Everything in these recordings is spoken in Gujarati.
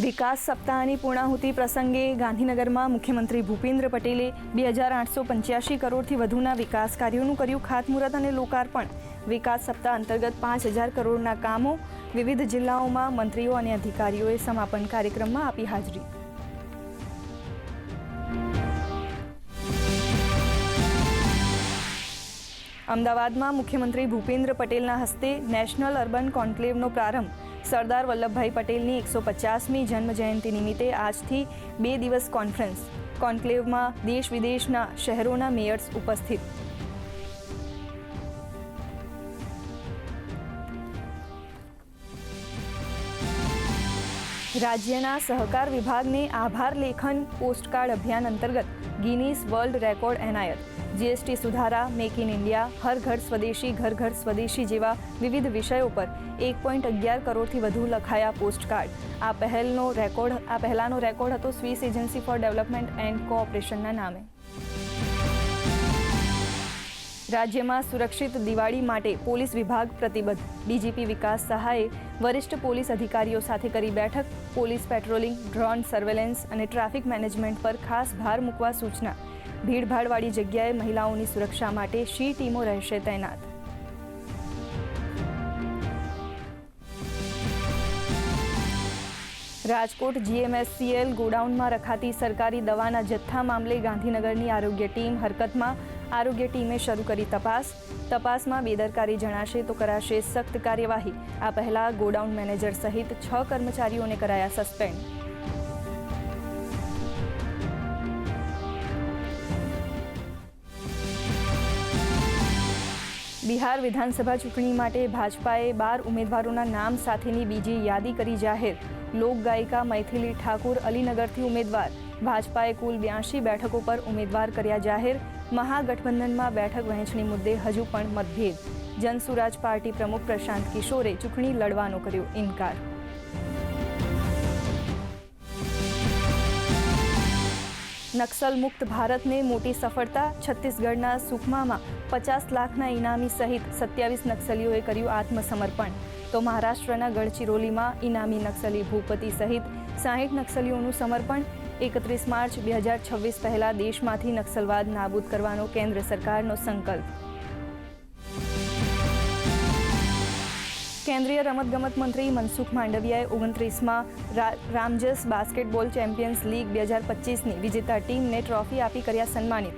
વિકાસ સપ્તાહની પૂર્ણાહુતિ પ્રસંગે ગાંધીનગરમાં મુખ્યમંત્રી ભૂપેન્દ્ર પટેલે બે હજાર આઠસો પંચ્યાસી કરોડથી વધુના વિકાસ કાર્યોનું કર્યું ખાતમુહૂર્ત અને લોકાર્પણ. વિકાસ સપ્તાહ અંતર્ગત પાંચ હજાર કરોડના કામો વિવિધ જિલ્લાઓમાં મંત્રીઓ અને અધિકારીઓએ સમાપન કાર્યક્રમમાં આપી હાજરી. અમદાવાદમાં મુખ્યમંત્રી ભૂપેન્દ્ર પટેલના હસ્તે નેશનલ અર્બન કોન્ક્લેવનો પ્રારંભ. સરદાર વલ્લભભાઈ પટેલની એકસો પચાસમી જન્મ જયંતિ નિમિત્તે આજથી બે દિવસ કોન્ફરન્સ, કોન્ક્લેવમાં દેશ વિદેશના શહેરોના મેયર્સ ઉપસ્થિત. રાજ્યના સહકાર વિભાગને આભાર લેખન, પોસ્ટકાર્ડ અભિયાન અંતર્ગત ગિનીસ વર્લ્ડ રેકોર્ડ એનાયત. જીએસટી સુધારા, મેક ઇન ઇન્ડિયા, હર ઘર સ્વદેશી, ઘર ઘર સ્વદેશી જેવા વિવિધ વિષયો પર એક પોઈન્ટ અગિયાર કરોડથી વધુ લખાયા પોસ્ટકાર્ડ. આ પહેલનો રેકોર્ડ, આ પહેલાનો રેકોર્ડ હતો Swiss agency for development and કોઓપરેશનના નામે. રાજ્યમાં સુરક્ષિત દિવાળી માટે પોલીસ વિભાગ પ્રતિબદ્ધ. ડીજીપી વિકાસ સહાયે વરિષ્ઠ પોલીસ અધિકારીઓ સાથે કરી બેઠક. પોલીસ પેટ્રોલિંગ, ડ્રોન સર્વેલન્સ અને ટ્રાફિક મેનેજમેન્ટ પર ખાસ ભાર મૂકવા સૂચના. ભીડભાડવાળી જગ્યાએ મહિલાઓની સુરક્ષા માટે શી ટીમો રહેશે તૈનાત? રાજકોટ જીએમએસસીએલ ગોડાઉનમાં રખાતી સરકારી દવાના જથ્થા મામલે ગાંધીનગરની આરોગ્ય ટીમ હરકતમાં આરોગ્ય ટીમે શરૂ કરી તપાસ. તપાસમાં બેદરકારી જણાશે તો કરાશે સખ્ત કાર્યવાહી. આ પહેલા ગોડાઉન મેનેજર સહિત છ કર્મચારીઓને કરાયા સસ્પેન્ડ. બિહાર વિધાનસભા ચૂંટણી માટે ભાજપાએ બાર ઉમેદવારોના નામ સાથેની બીજી યાદી કરી જાહેર. લોકગાયિકા મૈથિલી ઠાકુર અલીનગરથી ઉમેદવાર. ભાજપાએ કુલ બ્યાસી બેઠકો પર ઉમેદવાર કર્યા જાહેર. મહાગઠબંધનમાં બેઠક વહેંચણી મુદ્દે હજુ પણ મતભેદ. જનસુરાજ પાર્ટી પ્રમુખ પ્રશાંત કિશોરે ચૂંટણી લડવાનો કર્યો ઇનકાર. નક્સલ મુક્ત ભારતને મોટી સફળતા, છત્તીસગઢના સુખમામાં પચાસ લાખના ઇનામી સહિત સત્યાવીસ નક્સલીઓએ કર્યું આત્મસમર્પણ. તો મહારાષ્ટ્રના ગડચિરોલીમાં ઇનામી નક્સલી ભૂપતિ સહિત સાહીઠ નક્સલીઓનું સમર્પણ. એકત્રીસ માર્ચ બે હજાર છવ્વીસ પહેલાં દેશમાંથી નક્સલવાદ નાબૂદ કરવાનો કેન્દ્ર સરકારનો સંકલ્પ. કેન્દ્રીય રમતગમત મંત્રી મનસુખ માંડવિયાએ ઓગણત્રીસમાં રામજસ બાસ્કેટબોલ ચેમ્પિયન્સ લીગ બે હજાર પચીસની વિજેતા ટીમને ટ્રોફી આપી કર્યા સન્માનિત.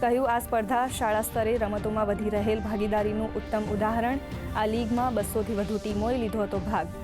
કહ્યું, આ સ્પર્ધા શાળા સ્તરે રમતોમાં વધી રહેલ ભાગીદારીનું ઉત્તમ ઉદાહરણ, આ લીગમાં બસોથી વધુ ટીમોએ લીધો હતો ભાગ.